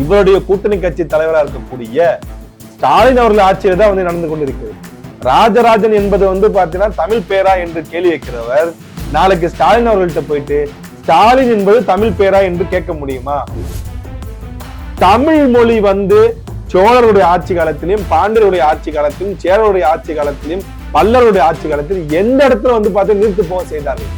இவருடைய கூட்டணி கட்சி தலைவராக இருக்கக்கூடிய ஸ்டாலின் அவர்கள் ஆட்சியில தான் வந்து நடந்து கொண்டிருக்கிறது. ராஜராஜன் என்பது வந்து பார்த்தீங்கன்னா தமிழ் பேரா என்று கேள்வி வைக்கிறவர் நாளைக்கு ஸ்டாலின் அவர்கள்ட்ட போயிட்டு ஸ்டாலின் என்பது தமிழ் பேரா என்று கேட்க முடியுமா? தமிழ் மொழி வந்து சோழருடைய ஆட்சி காலத்திலும் பாண்டியருடைய ஆட்சி காலத்திலும் சேரருடைய ஆட்சி காலத்திலும் பல்லருடைய ஆட்சி காலத்திலும் எந்த இடத்துல வந்து பார்த்து நிறுத்து போக செய்தார்கள்?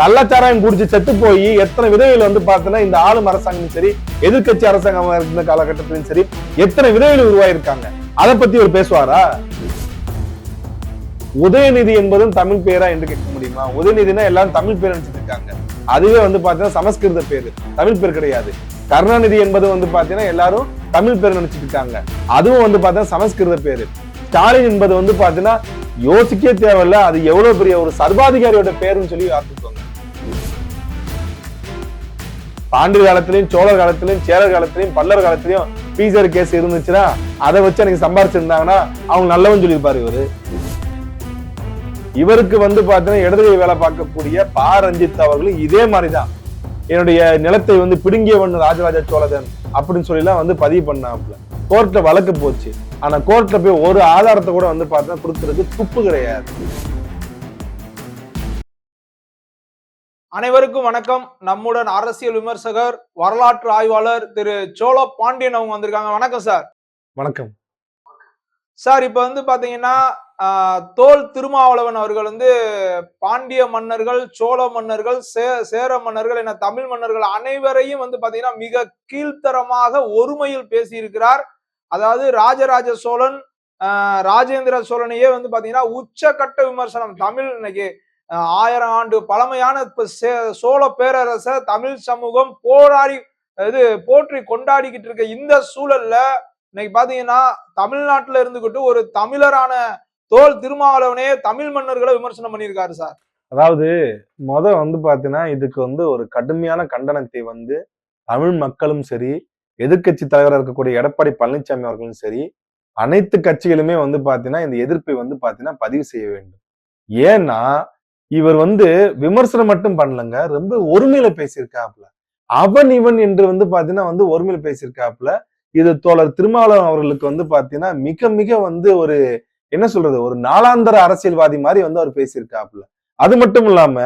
கள்ளச்சாராயம் குடிச்சு செத்து போய் எத்தனை விதவைகள் வந்து பார்த்தீங்கன்னா இந்த ஆளும் அரசாங்கமும் சரி எதிர்க்கட்சி அரசாங்கம் இருந்த காலகட்டத்திலும் சரி எத்தனை விதவைகள் உருவாயிருக்காங்க? அதை பத்தி ஒரு பேசுவாரா? உதயநிதி என்பதும் தமிழ் பேரா என்று கேட்க முடியுமா? உதயநிதினா எல்லாரும் தமிழ் பேர் நினைச்சிட்டு இருக்காங்க. அதுவே வந்து பாத்தீங்கன்னா சமஸ்கிருத பேரு தமிழ் பேர் கிடையாது. கருணாநிதி என்பது வந்து பாத்தீங்கன்னா எல்லாரும் தமிழ் பேர் நினைச்சிட்டு இருக்காங்க. அதுவும் வந்து பாத்தீங்கன்னா சமஸ்கிருத பேரு. ஸ்டாலின் என்பது வந்து பாத்தீங்கன்னா யோசிக்கவே தேவையில்ல அது எவ்வளவு பெரிய ஒரு சர்வாதிகாரியோட பேருன்னு சொல்லி பார்த்துக்கோங்க பாண்டிய காலத்திலையும் சோழர் காலத்திலையும் சேரர் காலத்திலையும் பல்லர் காலத்திலையும் பீசர் கேஸ் இருந்துச்சுன்னா அதை வச்சு எனக்கு சம்பாரிச்சிருந்தாங்கன்னா அவங்க நல்லவன் சொல்லியிருப்பாரு இவரு. இவருக்கு வந்து பாத்தீங்கன்னா இடதுகை வேலை பார்க்கக்கூடிய பா. ரஞ்சித் அவர்களும் இதே மாதிரிதான். என்னுடைய நிலத்தை வந்து பிடுங்கியவன் ராஜராஜ சோழதன் அப்படின்னு சொல்லிலாம் வந்து பதிவு பண்ணாப்புல. கோர்ட்ல வழக்கு போச்சு. ஆனா கோர்ட்ல போய் ஒரு ஆதாரத்தை கூட வந்து பார்த்தா கொடுக்கறதுக்கு துப்பு கிடையாது. அனைவருக்கும் வணக்கம். நம்முடன் அரசியல் விமர்சகர் வரலாற்று ஆய்வாளர் திரு சோழ பாண்டியன் அவங்க வந்திருக்காங்க. வணக்கம் சார். வணக்கம். சார் இப்ப வந்து பாத்தீங்கன்னா தோல் திருமாவளவன் அவர்கள் வந்து பாண்டிய மன்னர்கள் சோழ மன்னர்கள் சே சேர மன்னர்கள் என தமிழ் மன்னர்கள் அனைவரையும் வந்து பாத்தீங்கன்னா மிக கீழ்த்தரமாக ஒருமையில் பேசியிருக்கிறார். அதாவது ராஜராஜ சோழன் ராஜேந்திர சோழனையே வந்து பாத்தீங்கன்னா உச்சக்கட்ட விமர்சனம் தமிழ் இன்னைக்கு ஆயிரம் ஆண்டு பழமையான சே- சோழ பேரரச தமிழ் சமூகம் போராடி இது போற்றி கொண்டாடிக்கிட்டு இருக்க இந்த சூழல்ல இன்னைக்கு பாத்தீங்கன்னா தமிழ்நாட்டுல இருந்துகிட்டு ஒரு தமிழரான தோல் திருமாவளவனே தமிழ் மன்னர்களை விமர்சனம் பண்ணியிருக்காரு சார். அதாவது முத வந்து பாத்தீங்கன்னா இதுக்கு வந்து ஒரு கடுமையான கண்டனத்தை வந்து தமிழ் மக்களும் சரி எதிர்க்கட்சி தலைவராக இருக்கக்கூடிய எடப்பாடி பழனிசாமி அவர்களும் சரி அனைத்து கட்சிகளுமே வந்து பாத்தீங்கன்னா இந்த எதிர்ப்பை வந்து பாத்தீங்கன்னா பதிவு செய்ய வேண்டும். ஏன்னா இவர் வந்து விமர்சனம் மட்டும் பண்ணலங்க ரொம்ப ஒருமையில பேசியிருக்காப்புல. அவன் இவன் என்று வந்து பாத்தீங்கன்னா வந்து ஒருமையில பேசியிருக்காப்புல. இது தோழர் திருமாவளவன் அவர்களுக்கு வந்து பாத்தீங்கன்னா மிக மிக வந்து ஒரு என்ன சொல்றது ஒரு நாளாந்தர அரசியல்வாதி மாதிரி வந்து அவர் பேசியிருக்காப்புல. அது மட்டும் இல்லாம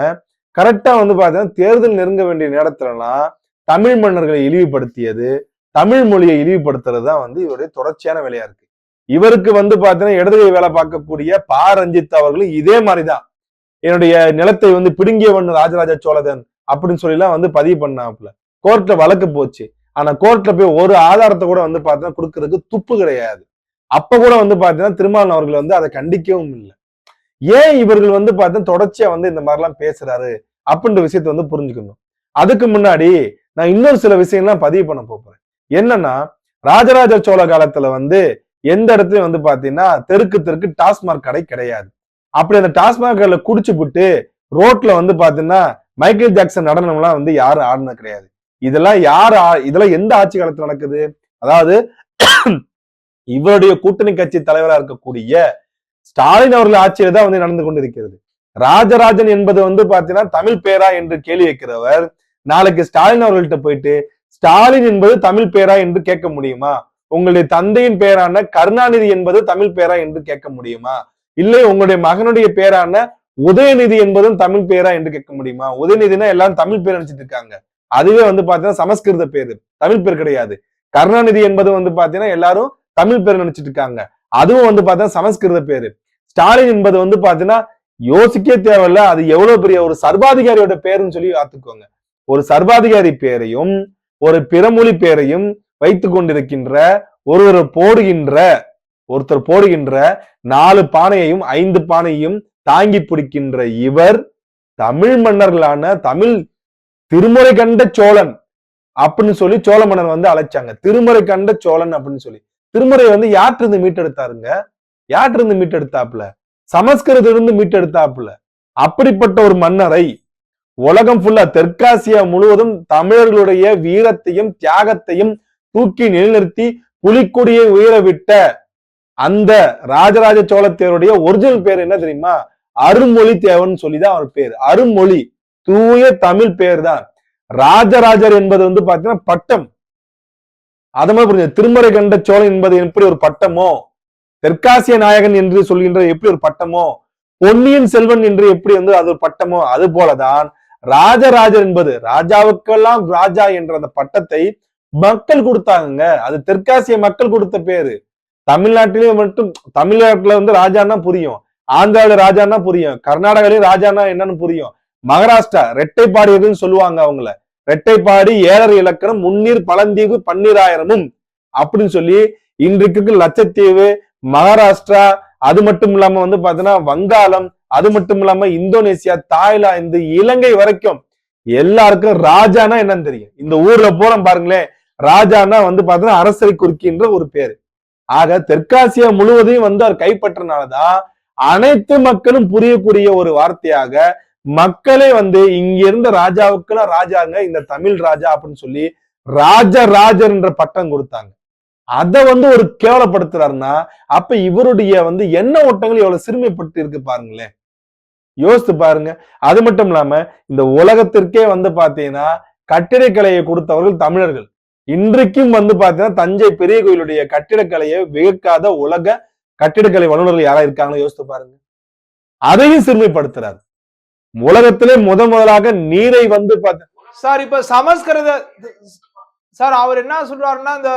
கரெக்டா வந்து பாத்தீங்கன்னா தேர்தல் நெருங்க வேண்டிய நேரத்துலலாம் தமிழ் மன்னர்களை இழிவுபடுத்தியது தமிழ் மொழியை இழிவுபடுத்துறது தான் வந்து இவருடைய தொடர்ச்சியான வேலையா இருக்கு. இவருக்கு வந்து பாத்தீங்கன்னா இடதுகை வேலை பார்க்கக்கூடிய பா. ரஞ்சித் அவர்களும் இதே மாதிரிதான். என்னுடைய நிலத்தை வந்து பிடுங்கியவன் ராஜராஜ சோழதன் அப்படின்னு சொல்லிலாம் வந்து பதிவு பண்ணாப்புல. கோர்ட்ல வழக்கு போச்சு. ஆனா கோர்ட்ல போய் ஒரு ஆதாரத்தை கூட வந்து பாத்தீங்கன்னா கொடுக்கறதுக்கு துப்பு கிடையாது. அப்ப கூட வந்து பாத்தீங்கன்னா திருமாவளவன் அவர்கள் வந்து அதை கண்டிக்கவும் இல்லை. ஏன் இவர்கள் வந்து பார்த்தா தொடர்ச்சியா வந்து இந்த மாதிரிலாம் பேசுறாரு அப்படின்ற விஷயத்த வந்து புரிஞ்சுக்கணும். அதுக்கு முன்னாடி நான் இன்னொரு சில விஷயம்லாம் பதிவு பண்ண போறேன். என்னன்னா ராஜராஜ சோழ காலத்துல வந்து எந்த இடத்துலயும் வந்து பாத்தீங்கன்னா தெருக்கு தெருக்கு டாஸ்மாக் கடை கிடையாது. அப்படி அந்த டாஸ்மாக் குடிச்சு விட்டு ரோட்ல வந்து பாத்தீங்கன்னா மைக்கேல் ஜாக்சன் நடனம்லாம் வந்து யாரும் ஆடினது கிடையாது. இதெல்லாம் யார் ஆ- இதெல்லாம் எந்த ஆட்சி காலத்துல நடக்குது? அதாவது இவருடைய கூட்டணி கட்சி தலைவராக இருக்கக்கூடிய ஸ்டாலின் அவர்கள் ஆட்சியில தான் வந்து நடந்து கொண்டிருக்கிறது. ராஜராஜன் என்பது வந்து பாத்தீங்கன்னா தமிழ் பேரா என்று கேள்வி வைக்கிறவர். நாளைக்கு ஸ்டாலின் அவர்கள்ட்ட போயிட்டு ஸ்டாலின் என்பது தமிழ் பேரா என்று கேட்க முடியுமா? உங்களுடைய தந்தையின் பேரான கருணாநிதி என்பது தமிழ் பேரா என்று கேட்க முடியுமா? இல்லை உங்களுடைய மகனுடைய பேரான உதயநிதி என்பதும் தமிழ் பேரா என்று கேட்க முடியுமா? உதயநிதினா எல்லாரும் தமிழ் பேர் நினைச்சிட்டு இருக்காங்க. அதுவே வந்து பாத்தீங்கன்னா சமஸ்கிருத பேரு. தமிழ் பேர் கிடையாது. கருணாநிதி என்பது வந்து பாத்தீங்கன்னா எல்லாரும் தமிழ் பேர் நினைச்சிட்டு இருக்காங்க. அதுவும் வந்து பாத்தீங்கன்னா சமஸ்கிருத பேரு. ஸ்டாலின் என்பது வந்து பாத்தீங்கன்னா யோசிக்க தேவையில்ல. அது எவ்வளவு பெரிய ஒரு சர்வாதிகாரியோட பேருன்னு சொல்லி பார்த்துக்கோங்க. ஒரு சர்வாதிகாரி பேரையும் ஒரு பிறமொழி பேரையும் வைத்து கொண்டிருக்கின்ற ஒருவர் போடுகின்ற ஒருத்தர் போடுகின்ற நாலு பானையையும் ஐந்து பானையையும் தாங்கி பிடிக்கின்ற இவர் தமிழ் மன்னர்களான தமிழ் திருமுறை கண்ட சோழன் அப்படின்னு சொல்லி சோழ மன்னர் வந்து அழைச்சாங்க. திருமுறை கண்ட சோழன் அப்படின்னு சொல்லி. திருமுறை வந்து யாற்றிருந்து மீட்டெடுத்தாருங்க? யாற்றிருந்து மீட்டெடுத்தாப்புல? சமஸ்கிருதிலிருந்து மீட்டெடுத்தாப்புல. அப்படிப்பட்ட ஒரு மன்னரை உலகம் ஃபுல்லா தெற்காசியா முழுவதும் தமிழர்களுடைய வீரத்தையும் தியாகத்தையும் தூக்கி நிலைநிறுத்தி புலிக்கொடியை உயர விட்ட அந்த ராஜராஜ சோழத்தேவருடைய ஒரிஜினல் பேர் என்ன தெரியுமா? அருண்மொழி தேவன் சொல்லிதான் அவர் பேர். அருண்மொழி தூய தமிழ் பேர் தான் ராஜராஜர் என்பது வந்து பாத்தீங்கன்னா பட்டம். அது மாதிரி புரிஞ்சு திருமறை கண்ட சோழன் என்பது எப்படி ஒரு பட்டமோ? தெற்காசிய நாயகன் என்று சொல்கின்ற எப்படி ஒரு பட்டமோ? பொன்னியின் செல்வன் என்று எப்படி வந்து அது ஒரு பட்டமோ? அது போலதான். ராஜராஜர் என்பது ராஜாவுக்கெல்லாம் ராஜா என்ற அந்த பட்டத்தை மக்கள் கொடுத்தாங்க அது தெற்காசிய மக்கள் கொடுத்த பேரு. தமிழ்நாட்டிலையும் மட்டும் தமிழ்நாட்டுல வந்து ராஜான்னா புரியும். ஆந்திராவில ராஜான்னா புரியும். கர்நாடகாலையும் ராஜான்னா என்னன்னு புரியும். மகாராஷ்டிரா ரெட்டைப்பாடியதுன்னு சொல்லுவாங்க அவங்கள. ரெட்டைப்பாடி ஏழரை இலக்கணம் முன்னீர் பழந்தீவு பன்னீராயிரமும் அப்படின்னு சொல்லி இன்றைக்கு லட்சத்தீவு மகாராஷ்டிரா அது மட்டும் இல்லாம வந்து பாத்தீங்கன்னா வங்காளம் அது மட்டும் இல்லாம இந்தோனேசியா தாய்லாந்து இலங்கை வரைக்கும் எல்லாருக்கும் ராஜானா என்னன்னு தெரியும். இந்த ஊர்ல போறோம் பாருங்களேன் ராஜானா வந்து பாத்தீங்கன்னா அரசரை குறிக்கின்ற ஒரு பேரு. ஆக தெற்காசியா முழுவதையும் வந்து அவர் கைப்பற்றினாலதான் அனைத்து மக்களும் புரியக்கூடிய ஒரு வார்த்தையாக மக்களே வந்து இங்க இருந்த ராஜாவுக்கெல்லாம் ராஜாங்க இந்த தமிழ் ராஜா அப்படின்னு சொல்லி ராஜராஜர் என்ற பட்டம் கொடுத்தாங்க. அதை வந்து ஒரு கேவலப்படுத்துறாருன்னா அப்ப இவருடைய வந்து என்ன ஓட்டங்கள் எவ்வளவு சிறுமைப்பட்டு இருக்கு பாருங்களேன். யோசித்து பாருங்க. அது மட்டும் இல்லாம இந்த உலகத்திற்கே வந்து பாத்தீங்கன்னா கட்டிடக்கலையை கொடுத்தவர்கள் தமிழர்கள். இன்றைக்கும் வந்து பாத்தீங்கன்னா தஞ்சை பெரிய கோயிலுடைய கட்டிடக்கலையை வியக்காத உலக கட்டிடக்கலை வல்லுநர்கள் யாரா இருக்காங்களோ யோசித்து பாருங்க. அதையும் சிறுமைப்படுத்துறாரு. உலகத்திலே முத முதலாக நீரை வந்து பார்த்து சார் இப்ப சமஸ்கிருத சார் அவர் என்ன சொல்றாருன்னா இந்த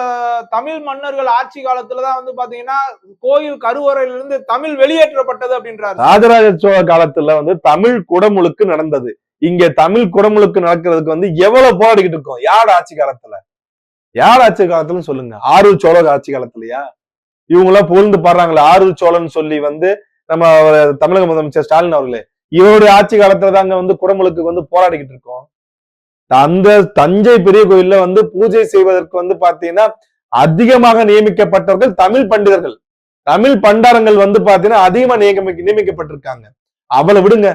தமிழ் மன்னர்கள் ஆட்சி காலத்துலதான் வந்து பாத்தீங்கன்னா கோயில் கருவறையிலிருந்து தமிழ் வெளியேற்றப்பட்டது அப்படின்றாரு. ராஜராஜ சோழ காலத்துல வந்து தமிழ் குடமுழுக்கு நடந்தது. இங்க தமிழ் குடமுழுக்கு நடக்கிறதுக்கு வந்து எவ்வளவு போராடிக்கிட்டு இருக்கோம் யார் ஆட்சி காலத்துல? யார் ஆட்சி காலத்துல சொல்லுங்க? ஆரூர் சோழர் ஆட்சி காலத்துலயா? இவங்க எல்லாம் புகழ்ந்து பாடுறாங்களே. ஆரூர் சோழன் சொல்லி வந்து நம்ம தமிழக முதலமைச்சர் ஸ்டாலின் அவர்களே இவருடைய ஆட்சி காலத்துல தாங்க வந்து குடமுழுக்கு வந்து போராடிக்கிட்டு இருக்கோம். அந்த தஞ்சை பெரிய கோயில்ல வந்து பூஜை செய்வதற்கு வந்து பாத்தீங்கன்னா அதிகமாக நியமிக்கப்பட்டவர்கள் தமிழ் பண்டிதர்கள். தமிழ் பண்டாரங்கள் வந்து பாத்தீங்கன்னா அதிகமா நியமி நியமிக்கப்பட்டிருக்காங்க. அவளை விடுங்க.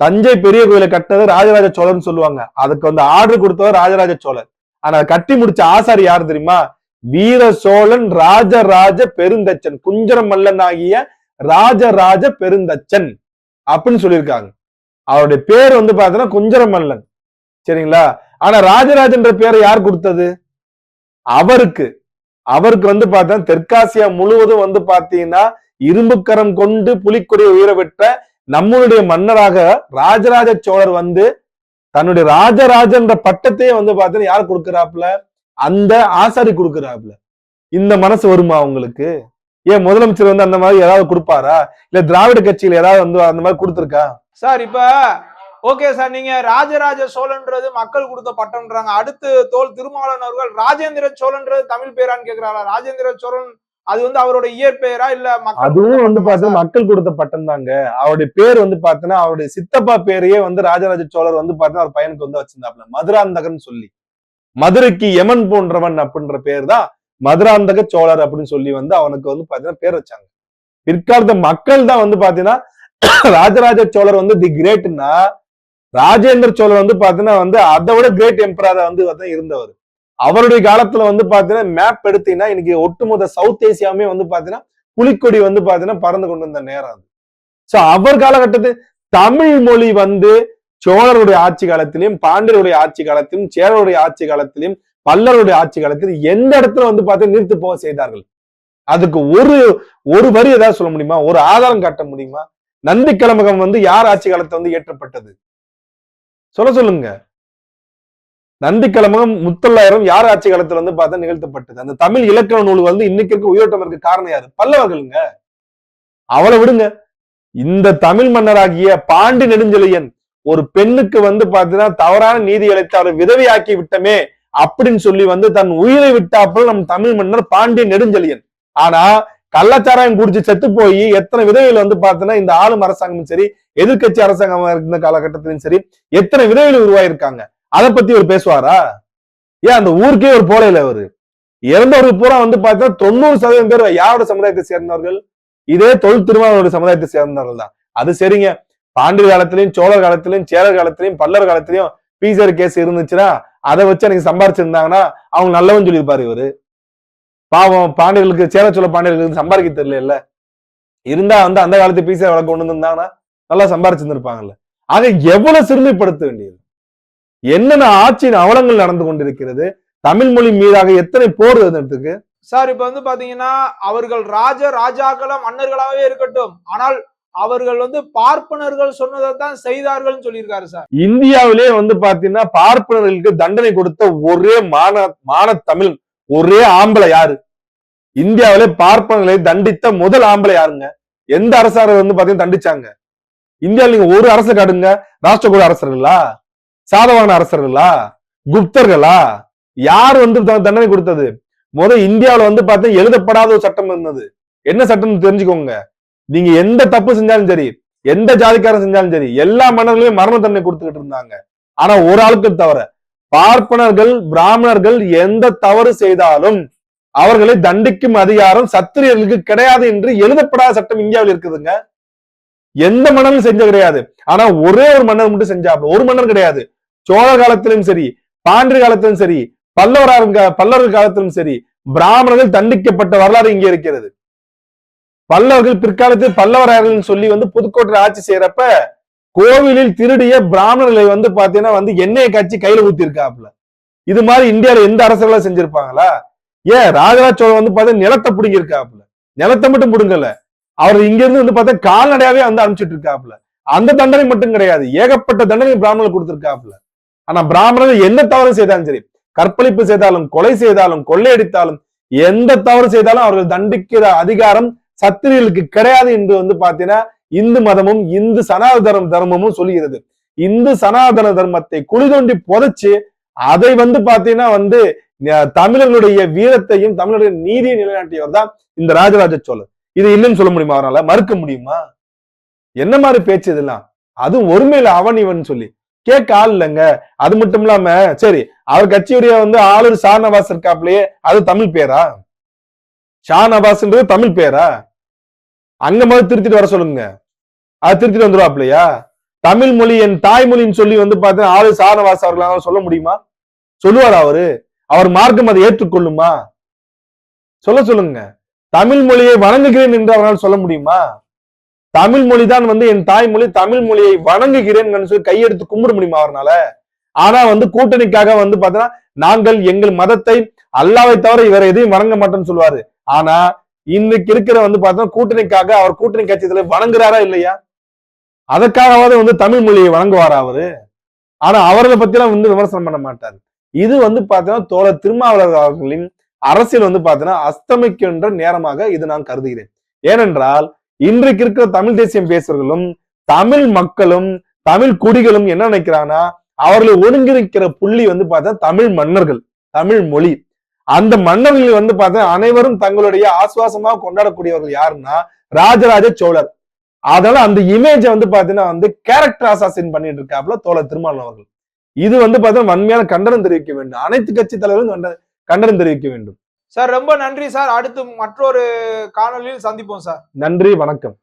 தஞ்சை பெரிய கோயிலை கட்டினது ராஜராஜ சோழர்னு சொல்லுவாங்க. அதுக்கு வந்து ஆர்டர் கொடுத்தவர் ராஜராஜ சோழர். ஆனா கட்டி முடிச்ச ஆசார் யார் தெரியுமா? வீர சோழன் ராஜராஜ பெருந்தச்சன் குஞ்சரம் மல்லன் ஆகிய ராஜராஜ பெருந்தச்சன் அப்படின்னு சொல்லியிருக்காங்க. அவருடைய பேர் வந்து பாத்தீங்கன்னா குஞ்சரம் மல்லன். சரிங்களா? ஆனா ராஜராஜன்ற பேரை யார் கொடுத்தது? அவருக்கு. அவருக்கு வந்து பார்த்தா தெற்காசியா முழுவதும் வந்து பாத்தீங்கன்னா இரும்புக்கரம் கொண்டு புலிக்கொடியை உயர விட்ட நம்மளுடைய மன்னராக ராஜராஜ சோழர் வந்து தன்னுடைய ராஜராஜன்ற பட்டத்தையே வந்து பார்த்தீங்கன்னா யார் கொடுக்குறாப்புல? அந்த ஆசாரி கொடுக்குறாப்புல. இந்த மனசு வருமா உங்களுக்கு? ஏன் முதலமைச்சர் வந்து அந்த மாதிரி ஏதாவது கொடுப்பாரா? இல்ல திராவிட கட்சியில ஏதாவது வந்து அந்த மாதிரி கொடுத்துருக்கா? சார் இப்ப ஓகே சார் நீங்க ராஜராஜ சோழன்றது மக்கள் கொடுத்த பட்டம்ன்றாங்க. அடுத்து தோல் திருமாவளவன் அவர்கள் ராஜேந்திர சோழன்றது தமிழ் பேரான்னு கேக்குறாரா? ராஜேந்திர சோழன் அது வந்து அவரோட இயற்பெயரா இல்ல அதுவும் வந்து சார்? மக்கள் கொடுத்த பட்டம் தாங்க அவருடைய பேர் வந்து பார்த்தீங்கன்னா அவருடைய சித்தப்பா பேரையே வந்து ராஜராஜ சோழர் வந்து பார்த்தீங்கன்னா அவர் பையனுக்கு வந்து வச்சிருந்தாப்ல மதுராந்தகன் சொல்லி. மதுரைக்கு யமன் போன்றவன் அப்படின்ற பேர் தான் மதுராந்தக சோழர் அப்படின்னு சொல்லி வந்து அவனுக்கு வந்து பாத்தீங்கன்னா பேர் வச்சாங்க. பிற்காலத்த மக்கள் தான் வந்து பாத்தீங்கன்னா ராஜராஜ சோழர் வந்து தி கிரேட்னா ராஜேந்திர சோழர் வந்து பாத்தீங்கன்னா வந்து அதை விட கிரேட் எம்பரரா வந்து வந்து இருந்தவர். அவருடைய காலத்துல வந்து பாத்தீங்கன்னா மேப் எடுத்தீங்கன்னா இன்னைக்கு ஒட்டுமொத்த சவுத் ஏசியாவுமே வந்து பாத்தீங்கன்னா புலிக்கொடி வந்து பாத்தீங்கன்னா பறந்து கொண்டு வந்த நேரம் அது. சோ அவர் காலகட்டத்து தமிழ் மொழி வந்து சோழருடைய ஆட்சி காலத்திலையும் பாண்டியருடைய ஆட்சி காலத்திலும் சேரருடைய ஆட்சி காலத்திலும் பல்லருடைய ஆட்சி காலத்திலும் எந்த இடத்துல வந்து பார்த்தீங்கன்னா நிறுத்து போக செய்தார்கள்? அதுக்கு ஒரு ஒரு வரி ஏதாவது சொல்ல முடியுமா? ஒரு ஆதாரம் காட்ட முடியுமா? நந்தி கிழமகம் வந்து யார் ஆட்சி காலத்துல வந்து ஏற்றப்பட்டது? சொல்ல சொல்லுங்க. நந்தி கிழமகம் முத்தொள்ளாயிரம் யார் ஆட்சி காலத்துல வந்து பார்த்தா நிகழ்த்தப்பட்டது? அந்த தமிழ் இலக்கண நூல் வந்து இன்னைக்கு இருக்க உயிரோட்டம் இருக்க காரணம் யாரு? பல்லவர்களுங்க. அவளை விடுங்க. இந்த தமிழ் மன்னராகிய பாண்டி நெடுஞ்செழியன் ஒரு பெண்ணுக்கு வந்து பாத்தீங்கன்னா தவறான நீதி அளித்து அவரை விதவையாக்கி விட்டமே அப்படின்னு சொல்லி வந்து தன் உயிரை விட்டாப்புல நம் தமிழ் மன்னர் பாண்டிய நெடுஞ்செழியன். ஆனா கள்ளச்சாராயம் குடிச்சு செத்து போய் எத்தனை விதவைகள் வந்து பார்த்தீங்கன்னா இந்த ஆளும் அரசாங்கமும் சரி எதிர்க்கட்சி அரசாங்கமா இருந்த காலகட்டத்திலும் சரி எத்தனை விதவைகள் உருவாயிருக்காங்க? அதை பத்தி அவர் பேசுவாரா? ஏன் அந்த ஊருக்கே ஒரு போலையில அவரு? இறந்தவர்கள் பூரா வந்து பார்த்தா தொண்ணூறு சதவீதம் பேர் யாரோட சமுதாயத்தை சேர்ந்தவர்கள்? இதே தொழில் திருமாவளவருடைய சமுதாயத்தை சேர்ந்தவர்கள் தான். அது சரிங்க. பாண்டிய காலத்திலையும் சோழர் காலத்திலையும் சேரர் காலத்திலையும் பல்லர் காலத்திலையும் பீசர் கேஸ் இருந்துச்சுன்னா அதை வச்சு அன்னைக்கு சம்பாரிச்சிருந்தாங்கன்னா அவங்க நல்லவன் சொல்லியிருப்பாரு இவரு. பாவம் பாண்டியர்களுக்கு சேர சோழ பாண்டியர்களுக்கு சம்பாதிக்க தெரியல இல்ல இருந்தா வந்து அந்த காலத்து பீசர் வழக்கு கொண்டு வந்திருந்தாங்கன்னா நல்லா சம்பாரிச்சிருந்திருப்பாங்கல்ல. ஆக எவ்வளவு சிறுமைப்படுத்த வேண்டியது? என்னென்ன ஆட்சியின் அவலங்கள் நடந்து கொண்டிருக்கிறது? தமிழ் மொழி மீதாக எத்தனை போர் இருந்ததுக்கு சார் இப்ப வந்து பாத்தீங்கன்னா அவர்கள் ராஜ ராஜாக்களா மன்னர்களாவே இருக்கட்டும். ஆனால் அவர்கள் வந்து பார்ப்பனர்கள் சொன்னதை தான் செய்தார்கள்னு சொல்லியிருக்காரு சார். இந்தியாவிலே வந்து பாத்தீங்கன்னா பார்ப்பனர்களுக்கு தண்டனை கொடுத்த ஒரே மான மான தமிழ் ஒரே ஆம்பளை யாரு? இந்தியாவிலே பார்ப்பனர்களை தண்டித்த முதல் ஆம்பளை யாருங்க? எந்த அரசார் வந்து பாத்தீங்கன்னா தண்டிச்சாங்க? இந்தியாவில் நீங்க ஒரு அரசு காட்டுங்க ராஷ்டிரகூட அரசர்களா? சாதவான அரசர்களா? குப்தர்களா? யார் வந்து தண்டனை கொடுத்தது? முத இந்தியாவுல வந்து பார்த்தா எழுதப்படாத ஒரு சட்டம் இருந்தது. என்ன சட்டம்னு தெரிஞ்சுக்கோங்க. நீங்க எந்த தப்பு செஞ்சாலும் சரி எந்த ஜாதிக்காரன் செஞ்சாலும் சரி எல்லா மன்னர்களுமே மரண தண்டனை கொடுத்துக்கிட்டு இருந்தாங்க. ஆனா ஒரு ஆளுக்கு தவிர பார்ப்பனர்கள் பிராமணர்கள் எந்த தவறு செய்தாலும் அவர்களை தண்டிக்கும் அதிகாரம் சத்திரியர்களுக்கு கிடையாது என்று எழுதப்படாத சட்டம் இந்தியாவில் இருக்குதுங்க. எந்த மன்னரும் செஞ்ச கிடையாது. ஆனா ஒரே ஒரு மன்னர் மட்டும் செஞ்சாப்ல. ஒரு மன்னர் கிடையாது. சோழ காலத்திலும் சரி பாண்டிய காலத்திலும் சரி பல்லவரார் பல்லவர் காலத்திலும் சரி பிராமணர்கள் தண்டிக்கப்பட்ட வரலாறு இங்கே இருக்கிறது. பல்லவர்கள் பிற்காலத்தில் பல்லவரார்கள் சொல்லி வந்து புதுக்கோட்டை ஆட்சி செய்யறப்ப கோவிலில் திருடிய பிராமணர்களை வந்து பாத்தீங்கன்னா வந்து எண்ணெயை காய்ச்சி கையில ஊத்திருக்காப்ல இது மாதிரி இந்தியால எந்த அரசர்களும் செஞ்சிருப்பாங்களா? ஏன்? ராஜராஜ சோழன் வந்து பார்த்தா நிலத்தை பிடுங்கிருக்காப்ல நிலத்தை மட்டும் பிடுங்கல. அவர் இங்க இருந்து வந்து பார்த்தா கால்நடையாவே வந்து அனுப்பிச்சிட்டு இருக்காப்ல அந்த தண்டனை மட்டும் கிடையாது. ஏகப்பட்ட தண்டனை பிராமணர் கொடுத்திருக்காப்ல ஆனா பிராமணர்கள் எந்த தவறு செய்தாலும் சரி கற்பழிப்பு செய்தாலும் கொலை செய்தாலும் கொள்ளையடித்தாலும் எந்த தவறு செய்தாலும் அவர்கள் தண்டிக்கிற அதிகாரம் சத்திரியர்களுக்கு கிடையாது என்று வந்து பாத்தீங்கன்னா இந்து மதமும் இந்து சனாதன தர்மமும் சொல்லுகிறது. இந்து சனாதன தர்மத்தை குழி தோண்டி புதைச்சு அதை வந்து பாத்தீங்கன்னா வந்து தமிழர்களுடைய வீரத்தையும் தமிழருடைய நீதியை நிலைநாட்டியவர் தான் இந்த ராஜராஜ சோழர் இது இல்லைன்னு சொல்ல முடியுமா அவனால மறுக்க முடியுமா? என்ன மாதிரி பேச்சு இதெல்லாம்? அதுவும் ஒருமையில அவன் இவன் சொல்லி கேட்க ஆள் இல்லைங்க. அது மட்டும் இல்லாம சரி அவர் கட்சியுடைய வந்து ஆளுநர் ஷாநவாஸ் இருக்காப்லயே அது தமிழ் பேரா? ஷாநவாஸ்ன்றது தமிழ் பேரா? அங்க மாதிரி திருத்திட்டு வர சொல்லுங்க. அது திருத்திட்டு வந்துருவாப்லையா? தமிழ் மொழி என் தாய்மொழின்னு சொல்லி வந்து பார்த்தீங்கன்னா ஆளு ஷா அவர்களால் சொல்ல முடியுமா? சொல்லுவாரா அவரு? அவர் மார்க்கம் அதை ஏற்றுக்கொள்ளுமா? சொல்ல சொல்லுங்க. தமிழ் மொழியை வணங்குகிறேன் என்று அவரால் சொல்ல முடியுமா? தமிழ் மொழி தான் வந்து என் தாய்மொழி தமிழ் மொழியை வணங்குகிறேன் சொல்லி கையெடுத்து கும்பிட முடியுமா அவர்னால? ஆனா வந்து கூட்டணிக்காக வந்து பாத்தீங்கன்னா நாங்கள் எங்கள் மதத்தை அல்லாவை தவிர வேற எதையும் வணங்க மாட்டோம்னு சொல்லுவாரு. ஆனா இன்னைக்கு இருக்கிற வந்து பார்த்தோம்னா கூட்டணிக்காக அவர் கூட்டணி கட்சியத்துல வணங்குறாரா இல்லையா? அதற்காகவாவது வந்து தமிழ் மொழியை வணங்குவாரா அவரு? ஆனா அவர்களை பத்திலாம் வந்து விமர்சனம் பண்ண மாட்டார். இது வந்து பாத்தீங்கன்னா தோழர் திருமாவளர் அவர்களின் அரசியல் வந்து பாத்தீங்கன்னா அஸ்தமிக்கின்ற நேரமாக இது நான் கருதுகிறேன். ஏனென்றால் இன்றைக்கு இருக்கிற தமிழ் தேசியம் பேசுறவர்களும் தமிழ் மக்களும் தமிழ் குடிகளும் என்ன நினைக்கிறாங்கன்னா அவர்களை ஒருங்கிணைக்கிற புள்ளி வந்து பார்த்தா தமிழ் மன்னர்கள் தமிழ் மொழி. அந்த மன்னர்கள் வந்து பார்த்தா அனைவரும் தங்களுடைய ஆசுவாசமாக கொண்டாடக்கூடியவர்கள் யாருன்னா ராஜராஜ சோழர். அதனால அந்த இமேஜை வந்து பாத்தீங்கன்னா வந்து கேரக்டர் அசாசின் பண்ணிட்டு இருக்காப்புல தோழர் திருமாவளவன் அவர்கள். இது வந்து பார்த்தீங்கன்னா வன்மையான கண்டனம் தெரிவிக்க வேண்டும். அனைத்து கட்சி தலைவரும் கண்ட- கண்டனம் தெரிவிக்க வேண்டும். சார் ரொம்ப நன்றி சார். அடுத்து மற்றொரு காணொலியில் சந்திப்போம் சார். நன்றி வணக்கம்.